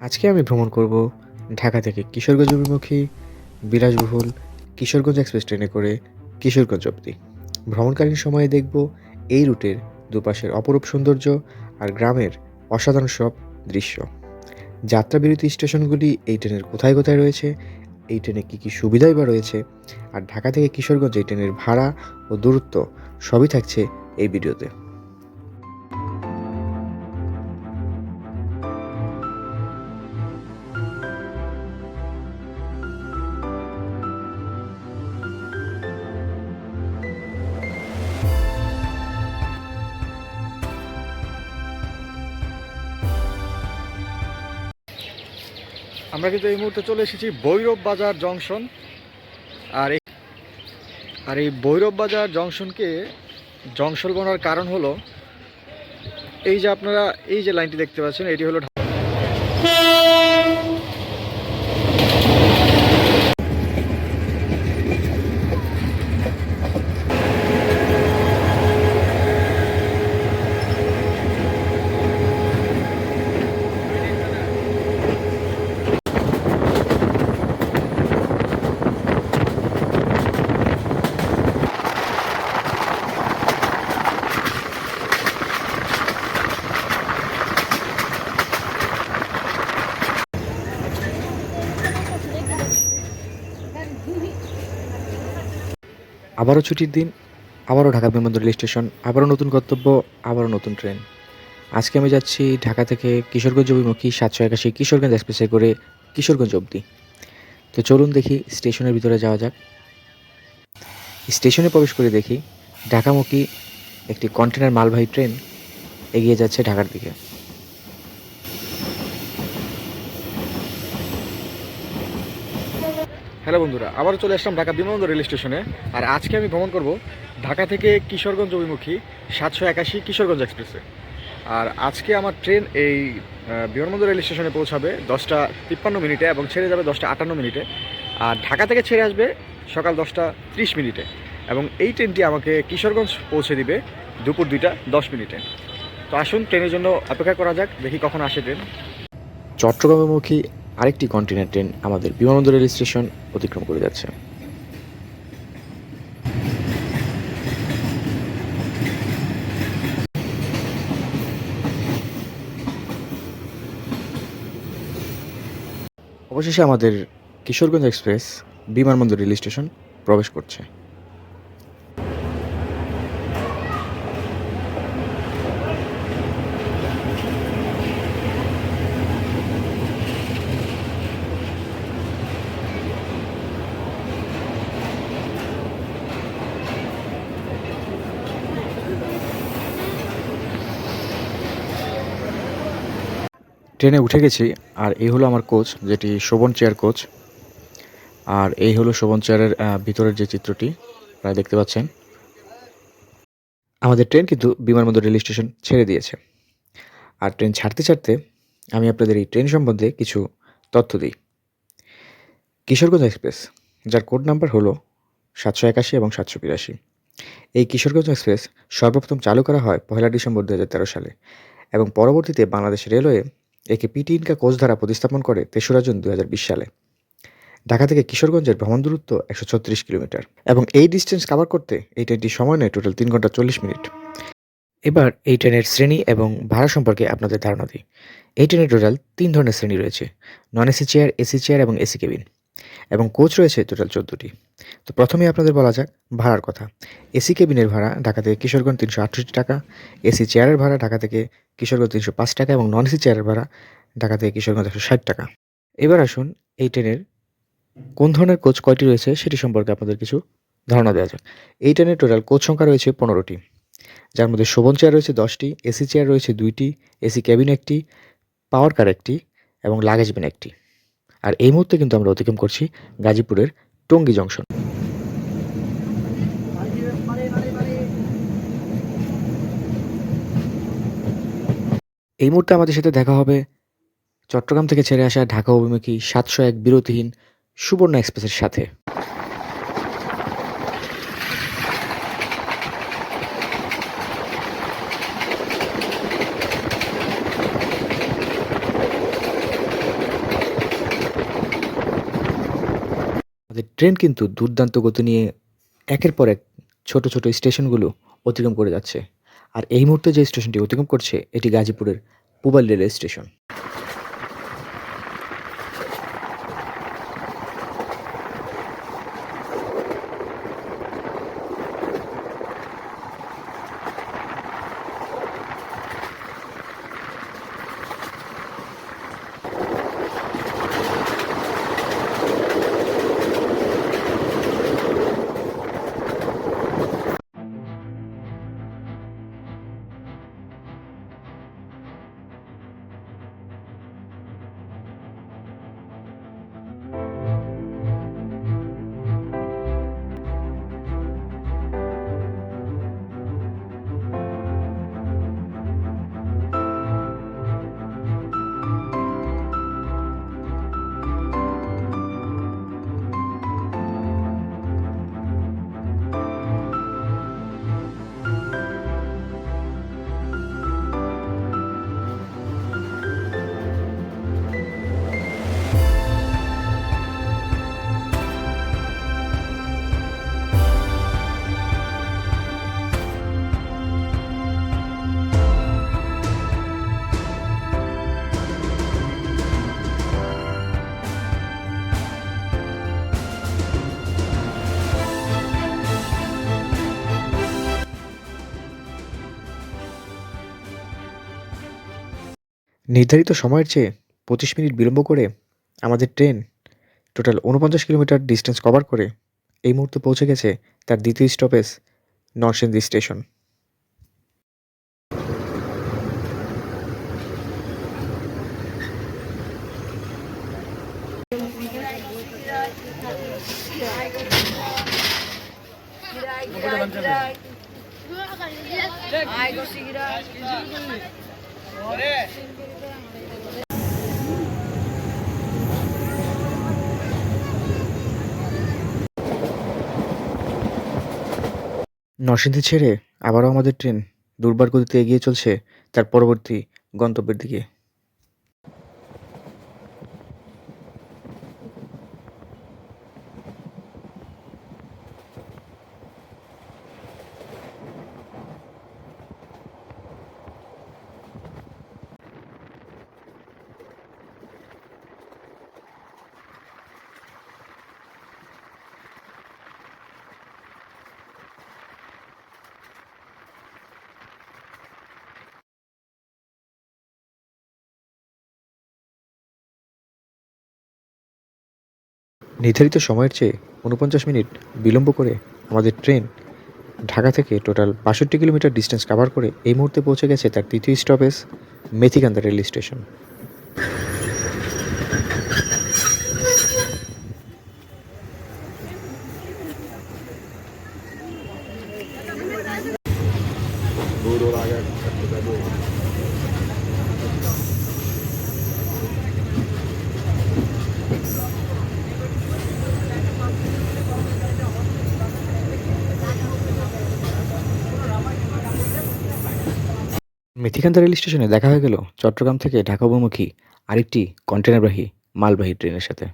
আজকে আমি ভ্রমণ করব ঢাকা থেকে কিশোরগঞ্জ অভিমুখী, বিলাসবহুল কিশোরগঞ্জ এক্সপ্রেস ট্রেনে করে কিশোরগঞ্জ অবধি। ভ্রমণকালীন সময়ে দেখব এই রুটের দুপাশের অপরূপ সৌন্দর্য আর গ্রামের অসাধারণ সব দৃশ্য। যাত্রা বিরতি স্টেশনগুলি এই ট্রেনের কোথায় কোথায় রয়েছে, এই ট্রেনে কী কী সুবিধাই বা রয়েছে, আর ঢাকা থেকে কিশোরগঞ্জ এই ট্রেনের ভাড়া ও দূরত্ব সবই থাকছে এই ভিডিওতে। আমরা কিন্তু এই মুহূর্তে চলে এসেছি ভৈরব বাজার জংশন। আর এই আর এই ভৈরব বাজার জংশনকে জংশন বলার কারণ হলো, এই যে আপনারা এই যে লাইনটি দেখতে পাচ্ছেন, এটি হলো আবারও ছুটির দিন, আবারও ঢাকা বিমানবন্দর রেল স্টেশন, আবারও নতুন গন্তব্য, আবারও নতুন ট্রেন। আজকে আমি যাচ্ছি ঢাকা থেকে কিশোরগঞ্জ অভিমুখী সাতশো একাশি কিশোরগঞ্জ এক্সপ্রেসে করে কিশোরগঞ্জ অবধি। তো চলুন দেখি স্টেশনের ভিতরে যাওয়া যাক। স্টেশনে প্রবেশ করে দেখি ঢাকামুখী একটি কন্টেনার মালবাহী ট্রেন এগিয়ে যাচ্ছে ঢাকার দিকে। হ্যালো বন্ধুরা, আবারও চলে আসলাম ঢাকা বিমানবন্দর রেল স্টেশনে। আর আজকে আমি ভ্রমণ করব ঢাকা থেকে কিশোরগঞ্জ অভিমুখী সাতশো একাশি কিশোরগঞ্জ এক্সপ্রেসে। আর আজকে আমার ট্রেন এই বিমানবন্দর রেল স্টেশনে পৌঁছাবে দশটা তিপ্পান্ন মিনিটে এবং ছেড়ে যাবে দশটা আটান্ন মিনিটে। আর ঢাকা থেকে ছেড়ে আসবে সকাল দশটা ত্রিশ মিনিটে এবং এই ট্রেনটি আমাকে কিশোরগঞ্জ পৌঁছে দিবে দুপুর দুইটা দশ মিনিটে। তো আসুন, ট্রেনের জন্য অপেক্ষা করা যাক, দেখি কখন আসে ট্রেন। চট্টগ্রামমুখী আরেকটি কন্টেনার ট্রেন আমাদের বিমানবন্দর রেল স্টেশন অতিক্রম করে যাচ্ছে। অবশেষে আমাদের কিশোরগঞ্জ এক্সপ্রেস বিমানবন্দর রেল স্টেশন প্রবেশ করছে। ট্রেনে উঠে গেছি, আর এই হলো আমার কোচ, যেটি শোভন চেয়ার কোচ। আর এই হলো শোভন চেয়ারের ভিতরের যে চিত্রটি আপনারা দেখতে পাচ্ছেন। আমাদের ট্রেন কিন্তু বিমানবন্দর রেল স্টেশন ছেড়ে দিয়েছে। আর ট্রেন ছাড়তে ছাড়তে আমি আপনাদের এই ট্রেন সম্বন্ধে কিছু তথ্য দিই। কিশোরগঞ্জ এক্সপ্রেস, যার কোড নাম্বার হলো সাতশো একাশি এবং সাতশো বিরাশি। এই কিশোরগঞ্জ এক্সপ্রেস সর্বপ্রথম চালু করা হয় পয়লা ডিসেম্বর দু হাজার তেরো সালে এবং পরবর্তীতে বাংলাদেশ রেলওয়ে একে পিটি ইনকা কোচ দ্বারা প্রতিস্থাপন করে তেসরা জুন দু হাজার বিশ সালে। ঢাকা থেকে কিশোরগঞ্জের ভ্রমণ দূরত্ব একশো ছত্রিশ কিলোমিটার এবং এই ডিস্টেন্স কভার করতে এই ট্রেনটি সময় নেয় টোটাল তিন ঘণ্টা চল্লিশ মিনিট। এবার এই ট্রেনের শ্রেণি এবং ভাড়া সম্পর্কে আপনাদের ধারণা দিই। এই ট্রেনের টোটাল তিন ধরনের শ্রেণি রয়েছে non AC chair AC chair এবং এসি কেবিন এবং কোচ রয়েছে টোটাল চোদ্দোটি। তো প্রথমেই আপনাদের বলা যাক ভাড়ার কথা। এসি কেবিনের ভাড়া ঢাকা থেকে কিশোরগঞ্জ তিনশো আটষট্টি টাকা এসি চেয়ারের ভাড়া ঢাকা থেকে কিশোরগঞ্জ তিনশো পাঁচ টাকা এবং নন এসি চেয়ারের ভাড়া ঢাকা থেকে কিশোরগঞ্জ একশো ষাট টাকা। এবার আসুন এই ট্রেনের কোন ধরনের কোচ কয়টি রয়েছে সেটি সম্পর্কে আপনাদের কিছু ধারণা দেওয়া যাক। এই ট্রেনের টোটাল কোচ সংখ্যা রয়েছে পনেরোটি। যার মধ্যে শোভন চেয়ার রয়েছে দশটি এসি চেয়ার রয়েছে দুইটি এসি ক্যাবিন একটি পাওয়ার কার একটি এবং লাগেজ বিন একটি। আর এই মুহূর্তে কিন্তু আমরা অতিক্রম করছি গাজীপুরের টঙ্গী জংশন এই মুহূর্তে আমাদের সাথে দেখা হবে চট্টগ্রাম থেকে ছেড়ে আসা ঢাকা অভিমুখী সাতশো এক বিরতিহীন সুবর্ণ এক্সপ্রেসের সাথে। আমাদের ট্রেন কিন্তু দুর্দান্ত গতি নিয়ে একের পর এক ছোট ছোট স্টেশনগুলো অতিক্রম করে যাচ্ছে। আর এই মুহূর্তে যে স্টেশনটি অতিক্রম করছে এটি গাজীপুরের পুবাল রেলওয়ে স্টেশন। নির্ধারিত সময়ের চেয়ে পঁচিশ মিনিট বিলম্ব করে আমাদের ট্রেন টোটাল উনপঞ্চাশ কিলোমিটার ডিস্টেন্স কভার করে এই মুহূর্তে পৌঁছে গেছে তার দ্বিতীয় স্টপেজ নরসিংদী স্টেশন। নরসিংদী ছেড়ে আবারও আমাদের ট্রেন দুর্বার গতিতে এগিয়ে চলছে তার পরবর্তী গন্তব্যের দিকে। নির্ধারিত সময়ের চেয়ে উনপঞ্চাশ মিনিট বিলম্ব করে আমাদের ট্রেন ঢাকা থেকে টোটাল বাষট্টি কিলোমিটার ডিস্টেন্স কাভার করে এই মুহূর্তে পৌঁছে গেছে তার তৃতীয় stoppage Methikanda rail station Methikanda rail স্টেশনে দেখা হয়ে গেল চট্টগ্রাম থেকে ঢাকা অভিমুখী আরেকটি কন্টেনারবাহী মালবাহী ট্রেনের সাথে।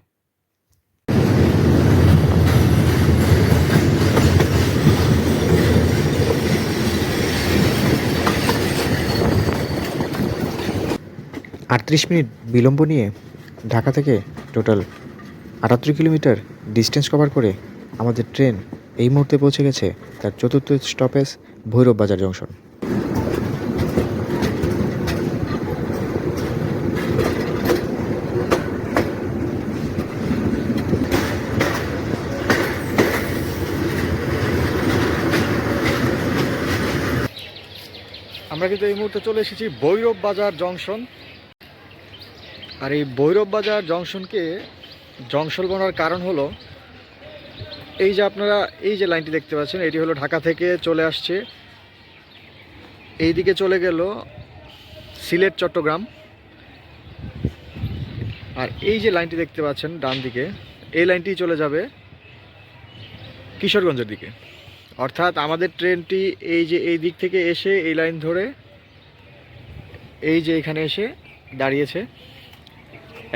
আটত্রিশ মিনিট বিলম্ব নিয়ে ঢাকা থেকে টোটাল আটাত্তর কিলোমিটার ডিস্টেন্স কভার করে আমাদের ট্রেন এই মুহূর্তে পৌঁছে গেছে তার চতুর্থ স্টপেজ ভৈরব বাজার জংশন। আমরা কিন্তু এই মুহূর্তে চলে এসেছি ভৈরব বাজার জংশন। আর এই ভৈরব বাজার জংশনকে জংশন বলার কারণ হলো, এই যে আপনারা এই যে লাইনটি দেখতে পাচ্ছেন, এটি হলো ঢাকা থেকে চলে আসছে। এই দিকে চলে গেল সিলেট, চট্টগ্রাম। আর এই যে লাইনটি দেখতে পাচ্ছেন ডান দিকে এই লাইনটি চলে যাবে কিশোরগঞ্জের দিকে। অর্থাৎ আমাদের ট্রেনটি এই যে এই দিক থেকে এসে এই লাইন ধরে এই যে এখানে এসে দাঁড়িয়েছে।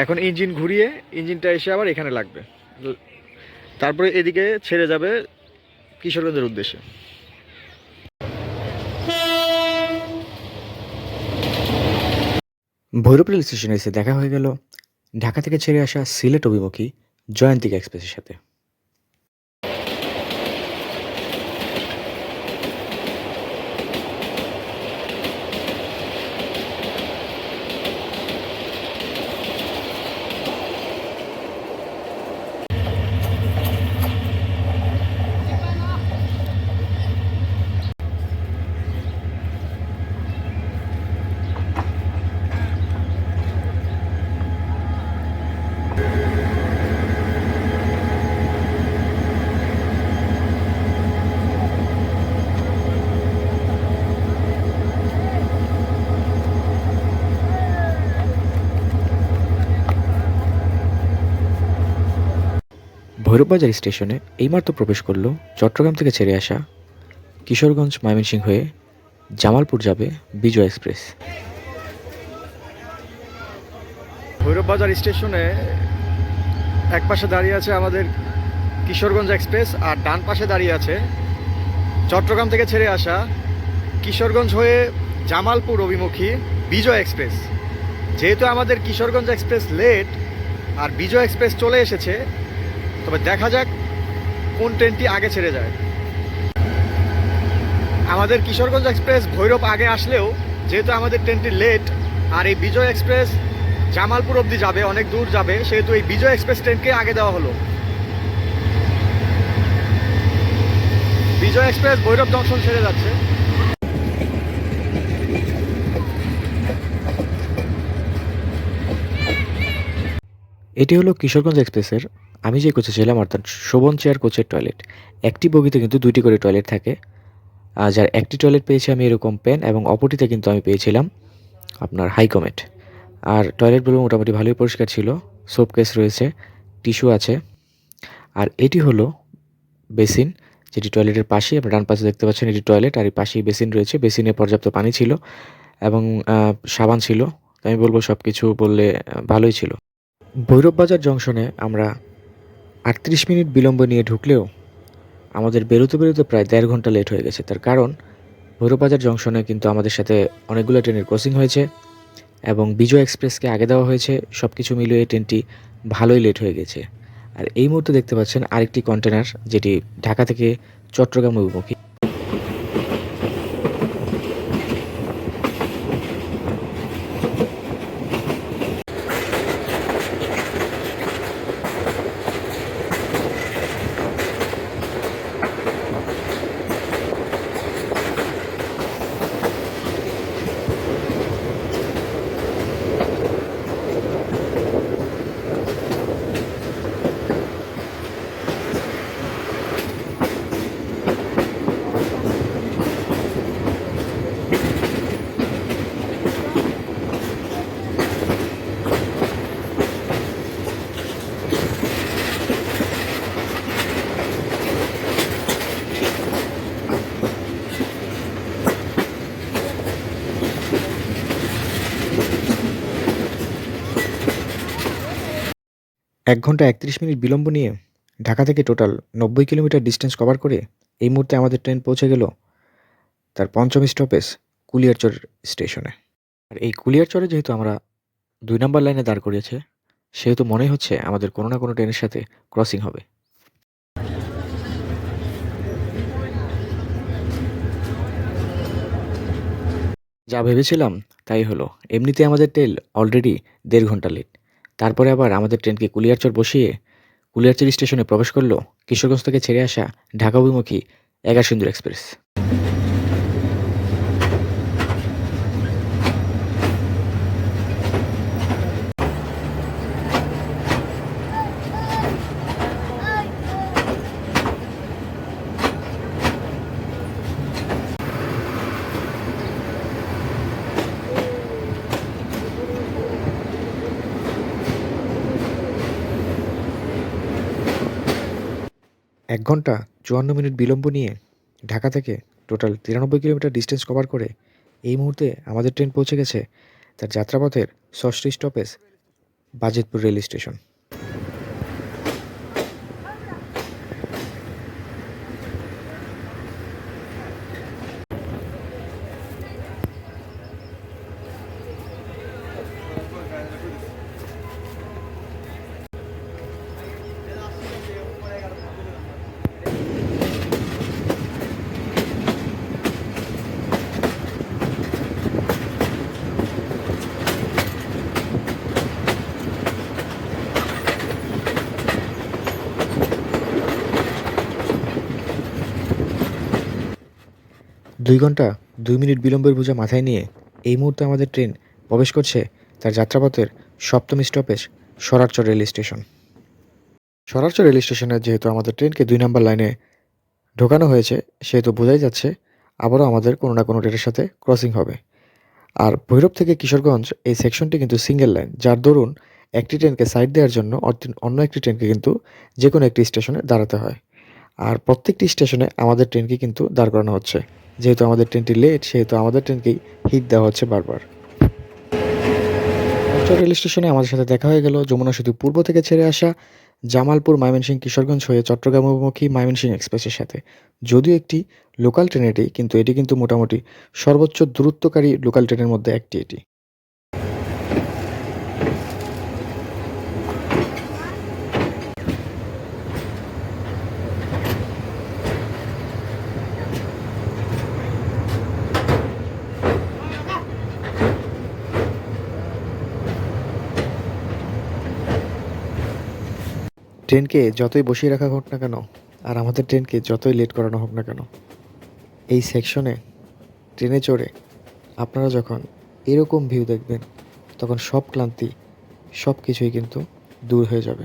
এখন ইঞ্জিন ঘুরিয়ে ইঞ্জিনটা এসে আবার এখানে লাগবে। তারপরে এদিকে ছেড়ে যাবে কিশোরগঞ্জের উদ্দেশ্যে। ভৈরব রেল স্টেশনে এসে দেখা হয়ে গেল ঢাকা থেকে ছেড়ে আসা সিলেট অভিমুখী জয়ন্তিকা এক্সপ্রেসের সাথে। ভৈরববাজার স্টেশনে এইমাত্র প্রবেশ করল চট্টগ্রাম থেকে ছেড়ে আসা কিশোরগঞ্জ ময়মনসিংহ হয়ে জামালপুর যাবে বিজয় এক্সপ্রেস। ভৈরববাজার স্টেশনে এক পাশে দাঁড়িয়ে আছে আমাদের কিশোরগঞ্জ এক্সপ্রেস আর ডান পাশে দাঁড়িয়ে আছে চট্টগ্রাম থেকে ছেড়ে আসা কিশোরগঞ্জ হয়ে জামালপুর অভিমুখী বিজয় এক্সপ্রেস। যেহেতু আমাদের কিশোরগঞ্জ এক্সপ্রেস লেট আর বিজয় এক্সপ্রেস চলে এসেছে তবে দেখা যাক কোন ট্রেনটি আগে ছেড়ে যায়। আমাদের কিশোরগঞ্জ এক্সপ্রেস ভৈরব আগে আসলেও, যেহেতু আমাদের ট্রেনটি লেট আর এই বিজয় এক্সপ্রেস জামালপুর অবধি যাবে, অনেক দূর যাবে, সেহেতু এই বিজয় এক্সপ্রেস ট্রেনকে আগে দেওয়া হলো। বিজয় এক্সপ্রেস ভৈরব জংশন ছেড়ে যাচ্ছে। এটি হলো কিশোরগঞ্জ এক্সপ্রেসের, আমি যে কোচে ছিলাম অর্থাৎ শোভন চেয়ার কোচের টয়লেট। একটি বগিতে কিন্তু দুইটি করে টয়লেট থাকে। যার একটি টয়লেট পেয়েছি আমি এরকম পেন এবং অপরটিতে কিন্তু আমি পেয়েছিলাম আপনার হাইকমেট আর টয়লেটগুলো মোটামুটি ভালোই পরিষ্কার ছিল, সোপ কেস রয়েছে, টিস্যু আছে। আর এটি হলো বেসিন, যেটি টয়লেটের পাশেই, আপনার ডান পাশে দেখতে পাচ্ছেন এটি টয়লেট, আর এই পাশেই বেসিন রয়েছে। বেসিনে পর্যাপ্ত পানি ছিল এবং সাবান ছিল। আমি বলব সব কিছু বললে ভালোই ছিল। ভৈরববাজার জংশনে আমরা আটত্রিশ মিনিট বিলম্ব নিয়ে ঢুকলেও আমাদের বেরোতে বেরোতে প্রায় দেড় ঘণ্টা লেট হয়ে গেছে। তার কারণ ভৈরববাজার জংশনে কিন্তু আমাদের সাথে অনেকগুলো ট্রেনের ক্রসিং হয়েছে এবং বিজয় এক্সপ্রেসকে আগে দেওয়া হয়েছে। সব কিছু মিলিয়ে ট্রেনটি ভালোই লেট হয়ে গেছে। আর এই মুহূর্তে দেখতে পাচ্ছেন আরেকটি কন্টেনার, যেটি ঢাকা থেকে চট্টগ্রাম অভিমুখী। এক ঘণ্টা একত্রিশ মিনিট বিলম্ব নিয়ে ঢাকা থেকে টোটাল নব্বই কিলোমিটার ডিস্টেন্স কভার করে এই মুহূর্তে আমাদের ট্রেন পৌঁছে গেল তার পঞ্চম স্টপেজ কুলিয়ারচর স্টেশনে। আর এই কুলিয়ারচরে যেহেতু আমরা দুই নম্বর লাইনে দাঁড় করিয়েছে, সেহেতু মনে হচ্ছে আমাদের কোনো না কোনো ট্রেনের সাথে ক্রসিং হবে। যা ভেবেছিলাম তাই হলো, এমনিতে আমাদের ট্রেন অলরেডি দেড় ঘণ্টা লেট তারপরে আবার আমাদের ট্রেনকে কুলিয়ারচর বসিয়ে কুলিয়ারচর স্টেশনে প্রবেশ করল কিশোরগঞ্জ থেকে ছেড়ে আসা ঢাকা অভিমুখী এগার সুন্দর এক্সপ্রেস। এক ঘণ্টা চুয়ান্ন মিনিট বিলম্ব নিয়ে ঢাকা থেকে টোটাল তিরানব্বই কিলোমিটার ডিস্টেন্স কভার করে এই মুহূর্তে আমাদের ট্রেন পৌঁছে গেছে তার যাত্রাপথের ষষ্ঠ স্টপেজ বাজিতপুর রেল স্টেশন দুই ঘণ্টা, দুই মিনিট বিলম্বের বোঝা মাথায় নিয়ে এই মুহূর্তে আমাদের ট্রেন প্রবেশ করছে তার যাত্রাপথের সপ্তম stoppage Sararchar rail station. Sararchar rail স্টেশনে যেহেতু আমাদের ট্রেনকে দুই নম্বর লাইনে ঢোকানো হয়েছে, সেহেতু বোঝাই যাচ্ছে আবারও আমাদের কোনো না কোনো ট্রেনের সাথে ক্রসিং হবে। আর ভৈরব থেকে কিশোরগঞ্জ এই সেকশনটি কিন্তু সিঙ্গেল লাইন, যার দরুন একটি ট্রেনকে সাইড দেওয়ার জন্য অন্য একটি ট্রেনকে কিন্তু যে কোনো একটি স্টেশনে দাঁড়াতে হয়। আর প্রত্যেকটি স্টেশনে আমাদের ট্রেনকে কিন্তু দাঁড় করানো হচ্ছে। যেহেতু আমাদের ট্রেনটি লেট সেহেতু আমাদের ট্রেনকেই হিট দেওয়া হচ্ছে বারবার। রেল স্টেশনে আমাদের সাথে দেখা হয়ে গেল, যমুনা সেতু পূর্ব থেকে ছেড়ে আসা জামালপুর ময়মনসিংহ কিশোরগঞ্জ হয়ে চট্টগ্রাম অভিমুখী ময়মনসিংহ এক্সপ্রেসের সাথে। যদিও একটি লোকাল ট্রেন এটি, কিন্তু এটি কিন্তু মোটামুটি সর্বোচ্চ দূরত্বকারী লোকাল ট্রেনের মধ্যে একটি এটি। ট্রেনকে যতই বসিয়ে রাখা হোক না কেন, আর আমাদের ট্রেনকে যতই লেট করানো হোক না কেন, এই সেকশনে ট্রেনে চড়ে আপনারা যখন এরকম ভিউ দেখবেন, তখন সব ক্লান্তি, সব কিছুই কিন্তু দূর হয়ে যাবে।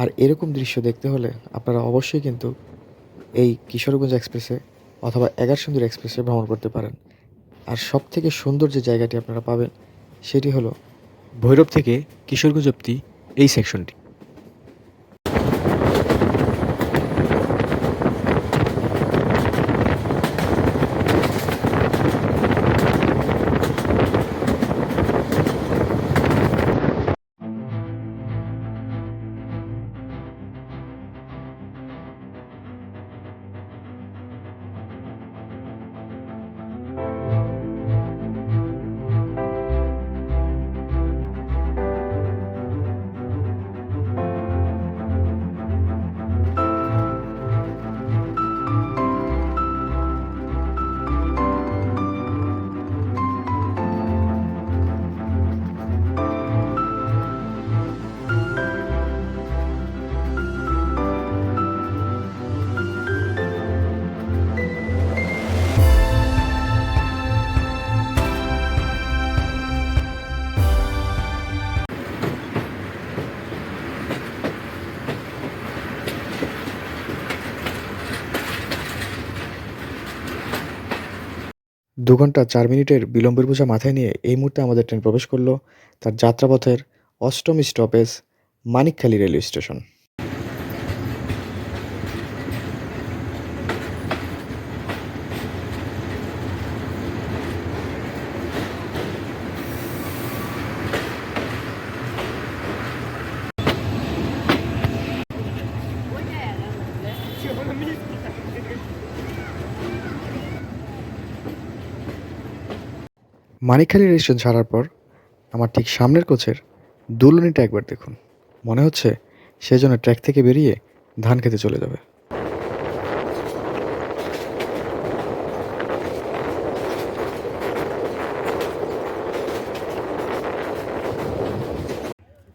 আর এরকম দৃশ্য দেখতে হলে আপনারা অবশ্যই কিন্তু এই কিশোরগঞ্জ এক্সপ্রেসে অথবা এগারসুন্দর এক্সপ্রেসে ভ্রমণ করতে পারেন। আর সব থেকে সুন্দর যে জায়গাটি আপনারা পাবেন, সেটি হলো ভৈরব থেকে কিশোরগঞ্জ অব্দি এই সেকশনটি। দু ঘণ্টা চার মিনিটের বিলম্বের বোঝা মাথায় নিয়ে এই মুহূর্তে আমাদের ট্রেন প্রবেশ করল তার যাত্রাপথের অষ্টম stoppage Manikkhali railway station. Manikkhali rail station ছাড়ার পর আমার ঠিক সামনের কোচের দুলুনিটা একবার দেখুন। মনে হচ্ছে সে যেন ট্র্যাক থেকে বেরিয়ে ধান খেতে চলে যাবে।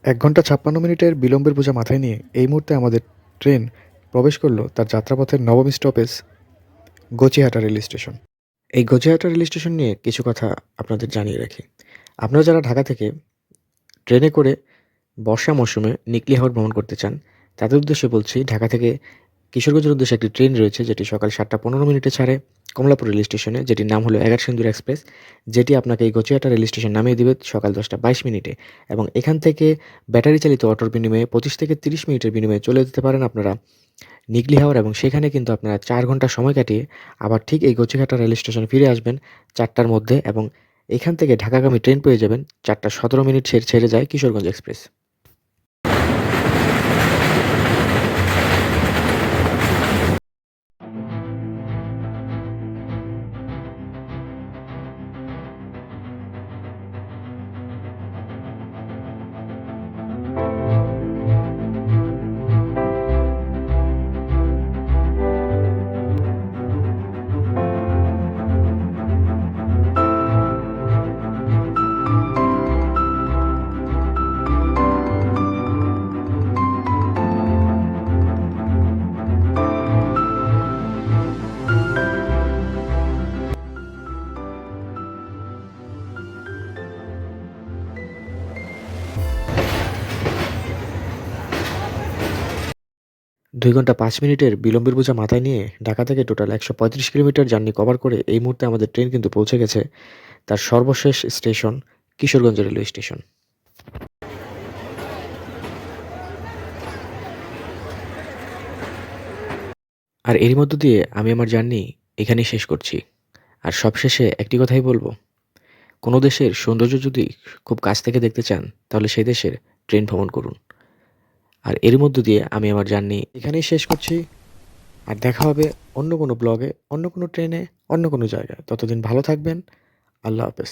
এক ঘণ্টা ছাপ্পান্ন মিনিটের বিলম্বের বোঝা মাথায় নিয়ে এই মুহূর্তে আমাদের ট্রেন প্রবেশ করল তার যাত্রাপথের নবম স্টপেজ গচিহাটা রেল স্টেশন এই গজিয়াটা রেল স্টেশন নিয়ে কিছু কথা আপনাদের জানিয়ে রাখি। আপনারা যারা ঢাকা থেকে ট্রেনে করে বর্ষা মৌসুমে নিকলি হাওর ভ্রমণ করতে চান, তাদের উদ্দেশ্যে বলছি, ঢাকা থেকে কিশোরগঞ্জের উদ্দেশ্যে একটি ট্রেন রয়েছে, যেটি সকাল সাতটা পনেরো মিনিটে ছাড়ে। কমলাপুর রেল স্টেশনে, যেটির নাম হলো এগার সিন্দুর এক্সপ্রেস, যেটি আপনাকে এই গচিয়াটা রেল স্টেশন নামিয়ে দিবে সকাল দশটা বাইশ মিনিটে। এবং এখান থেকে ব্যাটারি চালিত অটোর বিনিময়ে পঁচিশ থেকে তিরিশ মিনিটের বিনিময়ে চলে যেতে পারেন আপনারা নিগলি হাওর এবং সেখানে কিন্তু আপনারা চার ঘণ্টা সময় কাটিয়ে আবার ঠিক এই গচিঘাটা রেল স্টেশন ফিরে আসবেন চারটার মধ্যে এবং এখান থেকে ঢাকাগামী ট্রেন পেয়ে যাবেন চারটা সতেরো মিনিট ছেড়ে ছেড়ে যায় কিশোরগঞ্জ এক্সপ্রেস। দুই ঘণ্টা পাঁচ মিনিটের বিলম্বের বোঝা মাথায় নিয়ে ঢাকা থেকে টোটাল একশো পঁয়ত্রিশ কিলোমিটার জার্নি কভার করে এই মুহূর্তে আমাদের ট্রেন কিন্তু পৌঁছে গেছে, তার সর্বশেষ স্টেশন কিশোরগঞ্জ রেলওয়ে স্টেশন। আর এরই মধ্য দিয়ে আমি আমার জার্নি এখানেই শেষ করছি। আর সবশেষে একটি কথাই বলব, কোনো দেশের সৌন্দর্য যদি খুব কাছ থেকে দেখতে চান, তাহলে সেই দেশের ট্রেন ভ্রমণ করুন। আর এর মধ্য দিয়ে আমি আমার জার্নি এখানেই শেষ করছি। আর দেখা হবে অন্য কোনো ব্লগে, অন্য কোনো ট্রেনে, অন্য কোনো জায়গায়। ততদিন ভালো থাকবেন। আল্লাহ হাফেজ।